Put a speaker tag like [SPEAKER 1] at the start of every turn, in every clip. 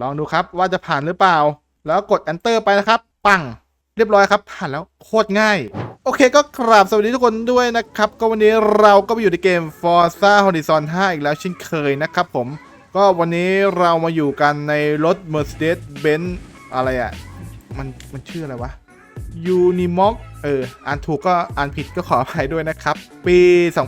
[SPEAKER 1] ลองดูครับว่าจะผ่านหรือเปล่า แล้วกด enter ไปนะครับ ปัง เรียบร้อยครับผ่านแล้วโคตรง่าย โอเคก็กราบสวัสดีทุกคนด้วยนะครับ ก็วันนี้เราก็มาอยู่ในเกม Forza Horizon 5 อีกแล้วเช่นเคยนะครับผม ก็วันนี้เรามาอยู่กันในรถ Mercedes-Benz อะไรอะ่ะ มันมันชื่ออะไรวะ Unimog เอออ่านถูกก็อ่านผิดก็ขออภัยด้วยนะครับ ปี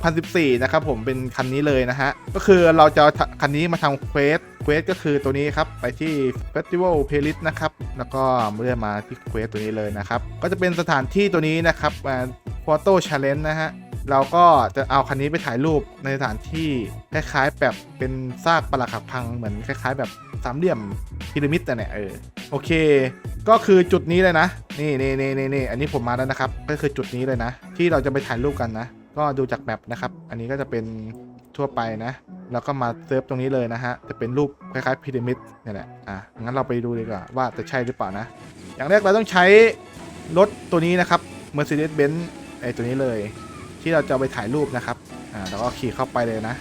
[SPEAKER 1] 2014 นะครับผมเป็นคันนี้เลยนะฮะ ก็คือเราจะคันนี้มาทำเควสเควสก็คือตัวนี้ครับ ไปที่ Festival Playlist นะครับ แล้วก็เลื่อนมาที่เควสตัวนี้เลยนะครับ ก็จะเป็นสถานที่ตัวนี้นะครับอ่า Photo Challenge นะฮะเราก็จะเอาคันนี้ไปถ่ายรูปในสถานที่คล้ายๆ แบบเป็นซากปรักหักพังเหมือนคล้าย ๆ แบบสามเหลี่ยมพีระมิดแต่เนี่ยเออโอเค ก็คือจุดนี้เลยนะ นี่นี่นี่นี่นี่อันนี้ผมมาแล้วนะครับ ก็คือจุดนี้เลยนะ ที่เราจะไปถ่ายรูปกันนะ ก็ดูจากแมปนะครับ อันนี้ก็จะเป็นทั่วไปนะ แล้วก็มาเซิร์ฟตรงนี้เลยนะฮะ จะเป็นรูปคล้ายๆพีระมิดนี่แหละ อะ งั้นเราไปดูดีกว่าว่าจะใช่หรือเปล่านะ อย่างแรกเราต้องใช้รถตัวนี้นะครับ Mercedes-Benz ไอตัวนี้เลย ที่เราจะไปถ่ายรูปนะครับ อ่า แล้วก็ขี่เข้าไปเลยนะ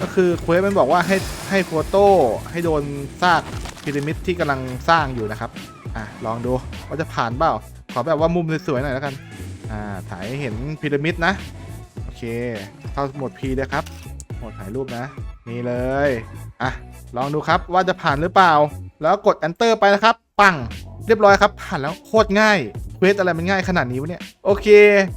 [SPEAKER 1] ก็คือเควสมันบอกว่าให้ให้โฟโต้ให้โดนซากพีระมิดที่กำลังสร้างอยู่นะครับ อะลองดูว่าจะผ่านเปล่า ขอแบบว่ามุมสวยๆหน่อยแล้วกัน อ่าถ่ายให้เห็นพีระมิดนะ โอเค เข้าโหมด P เลยครับโหมดถ่ายรูปนะ นี่เลย อะ ลองดูครับว่าจะผ่านหรือเปล่า แล้วกด enter ไปนะครับ ปัง เรียบร้อยครับ ผ่านแล้วโคตรง่ายเควสอะไรมันง่ายขนาดนี้วะเนี่ยโอเค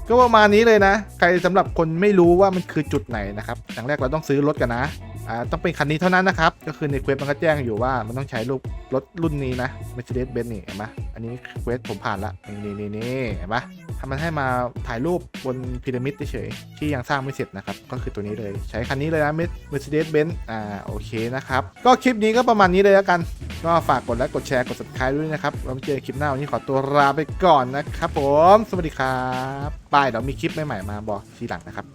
[SPEAKER 1] ก็ประมาณนี้เลยนะ ใครสำหรับคนไม่รู้ว่ามันคือจุดไหนนะครับอย่างแรกเราต้องซื้อรถกันนะ อ่าต้องเป็นคันนี้เท่านั้นนะครับ ก็คือในเควสมันก็แจ้งอยู่ว่ามันต้องใช้รูปรถรุ่นนี้นะ Mercedes-Benz นี่เห็นไหมอันนี้เควสผมผ่านละนี่นี่นี่นี่เห็นปะทำมันให้มาถ่ายรูปบนพีระมิดเฉยๆที่ยังสร้างไม่เสร็จนะครับ ก็คือตัวนี้เลยใช้คันนี้เลยนะ Mercedes-Benz อ่าโอเคนะครับ ก็คลิปนี้ก็ประมาณนี้เลยแล้วกัน ก็ฝากกดไลค์กดแชร์กด subscribe ด้วยนะครับเรามาเจอกันคลิปหน้าวันนี้ขอตัวลาไปก่อนนะครับผมสวัสดีครับบายเดี๋ยวมีคลิปใหม่ๆมาบอกทีหลังนะครับ